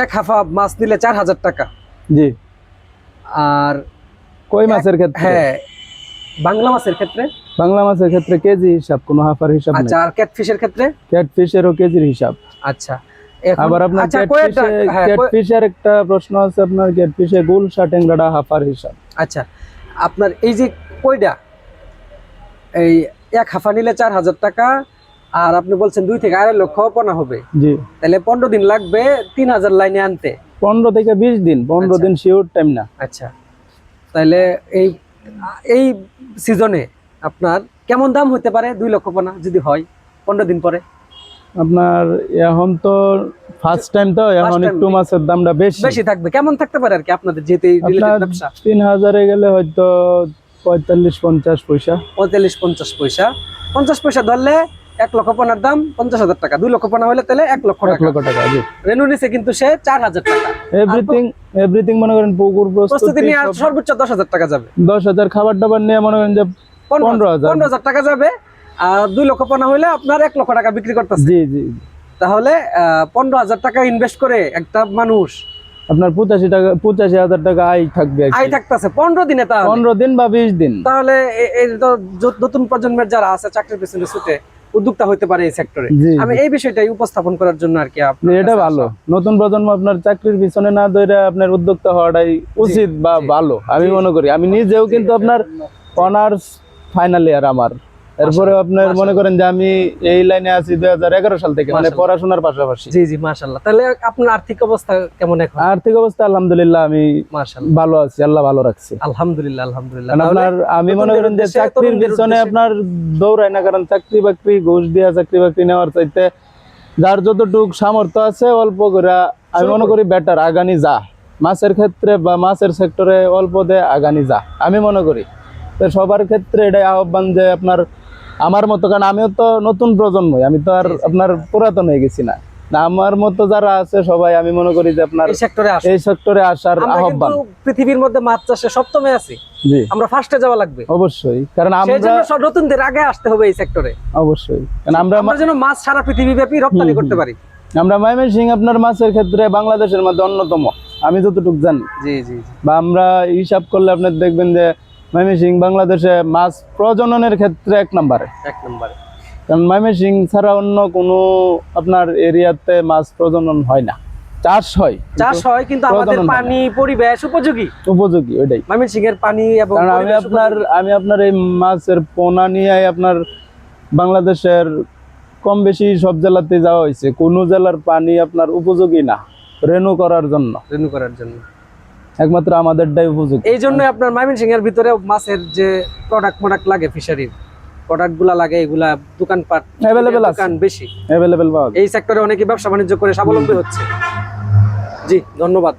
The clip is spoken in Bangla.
এক হাফা মাছ নিলে চার হাজার টাকা। জি। আর কই মাছের ক্ষেত্রে? হ্যাঁ বাংলা মাছের ক্ষেত্রে। বাংলা মাছের ক্ষেত্রে কেজি হিসাব কোনো হাফার হিসাব আচ্ছা আর ক্যাটফিশের ক্ষেত্রে? ক্যাটফিশেরও কেজির হিসাব। আচ্ছা আবার আপনার আচ্ছা হ্যাঁ, ক্যাটফিশের একটা প্রশ্ন আছে আপনার ক্যাটফিশে গুলশা ট্যাংরাটা হাফার হিসাব। আচ্ছা আপনার এই যে কয়টা এই এক হাফা নিলে চার হাজার টাকা আর আপনি বলছেন দুই থেকে আড়াই লক্ষ পোনা হবে। জি। তাহলে পনেরো দিন লাগবে তিন হাজার লাইনে আনতে। পনেরো থেকে বিশ দিন পনেরো আচ্ছা। দিন শিওর টাইম না। আচ্ছা। তাহলে এই এই সিজনে আপনার কেমন দাম হতে পারে দুই লক্ষ পোনা যদি হয় পনেরো দিন পরে? আপনার এখন তো ফার্স্ট টাইম তো এখন একটু মাছের দামটা বেশি। বেশি থাকবে। কেমন থাকতে পারে আর কি আপনাদের ব্যবসা? তিন হাজারে গেলে হয়তো পঁয়তাল্লিশ পঞ্চাশ পয়সা। পঁয়তাল্লিশ পঞ্চাশ পয়সা। পঞ্চাশ পয়সা ধরলে এক লক্ষ পোনার দাম পঞ্চাশ হাজার টাকা। দুই লক্ষ পোনা হলে তাহলে এক লক্ষ টাকা। লক্ষ টাকা জি। রেনু কিন্তু সে চার হাজার টাকা। এভরিথিং এভরিথিং মনে করেন পুকুর প্রস্তুতি নিয়ে সর্বোচ্চ দশ হাজার টাকা যাবে। দশ হাজার খাবার দাবার নিয়ে মনে করেন যে পনেরো হাজার। পনেরো হাজার টাকা যাবে। আর দুই লক্ষ পোনা হলে আপনার এক লক্ষ টাকা বিক্রি করতেছে। জি জি জি। তাহলে পনেরো হাজার টাকা ইনভেস্ট করে একটা মানুষ আপনার পঁচাশি টাকা পঁচাশি হাজার টাকা আয় থাকবে আয় থাকতেছে। পনেরো দিনে তাহলে। পনেরো দিন বা বিশ দিন। তাহলে এই তো নতুন প্রজন্মের যারা আছে চাকরির পেছনে ছুটে উদ্যোক্তা হতে পারে এই সেক্টরে আমি এই বিষয়টাই উপস্থাপন করার জন্য আর কি আপনি এটা ভালো। নতুন প্রজন্ম আপনার চাকরির পিছনে না ধরে আপনার উদ্যোক্তা হওয়াটাই উচিত বা ভালো আমি মনে করি। আমি নিজেও কিন্তু আপনার অনার্স ফাইনাল ইয়ার আমার। এরপরে আপনার মনে করেন যে আমি এই লাইনে আছি দুই হাজার এগারো সাল থেকে মানে পড়াশোনার পাশাপাশি। জি জি মাশাল্লাহ তাহলে আপনার আর্থিক অবস্থা কেমন এখন? আর্থিক অবস্থা আলহামদুলিল্লাহ আমি ভালো আছি আল্লাহ ভালো রাখছে। আলহামদুলিল্লাহ আলহামদুলিল্লাহ। আপনার আমি মনে করেন যে চাকরির পিছনে আপনার দৌড়াই না কারণ চাকরি বাকরি ঘুষ দিয়া চাকরি বাকরি নেওয়ার চাইতে যার যতটুক সামর্থ্য আছে অল্প করে আমি মনে করি। বেটার আগানি যা। মাছের ক্ষেত্রে বা মাছের সেক্টরে অল্প দে আগানি যা। আমি মনে করি। তো সবার ক্ষেত্রে এটাই আহ্বান যে আপনার আমার মতো কারণ আমিও তো নতুন প্রজন্মই আমি তো আর। আপনার পুরাতন হয়ে গেছি না। আমার মতো যারা আছে সবাই আমি মনে করি যে আপনার এই সেক্টরে আসার। আহ্বান। পৃথিবীর মধ্যে মাছ চাষে সপ্তমে আছি। জি। আমরা ফার্স্টে যাওয়া লাগবে। অবশ্যই কারণ আমরা নতুনদের আগে আসতে হবে এই সেক্টরে অবশ্যই কারণ আমরা আমরা যেন মাছ সারা পৃথিবী ব্যাপী রপ্তানি করতে পারি। আমরা ময়মনসিং আপনার মাছের ক্ষেত্রে বাংলাদেশের মধ্যে অন্যতম। আমি যতটুকু জানি। জি জি বা আমরা হিসাব করলে আপনার দেখবেন যে ময়মনসিং বাংলাদেশে মাছ প্রজননের ক্ষেত্রে এক নম্বরে। এক নম্বরে। কারণ ময়মনসিং ছাড়া অন্য কোনো আপনার এরিয়াতে মাছ প্রজনন হয় না। চাষ হয় চাষ হয় কিন্তু আমাদের। পানি পরিবেশ উপযোগী। উপযোগী ওইটাই। ময়মনসিং এর পানি এবং আমি আপনার আমি আপনার এই মাছের পোনা নিয়ে আপনার বাংলাদেশের কম বেশি সব জেলাতে যাওয়া হয়েছে। কোনো জেলার পানি আপনার উপযোগী না রেনু করার জন্য। রেনু করার জন্য। একমাত্র আমাদেরটাই উপযুক্ত। এই জন্য আপনার ময়মনসিং এর ভিতরে মাছের যে প্রোডাক্ট প্রোডাক্ট লাগে ফিশারির প্রোডাক্টগুলা লাগে এগুলা দোকানপাট অ্যাভেলেবেল। দোকান বেশি। অ্যাভেলেবেল পাওয়া এই সেক্টরে অনেকে ব্যবসা বাণিজ্য করে স্বাবলম্বী হচ্ছে। জি ধন্যবাদ।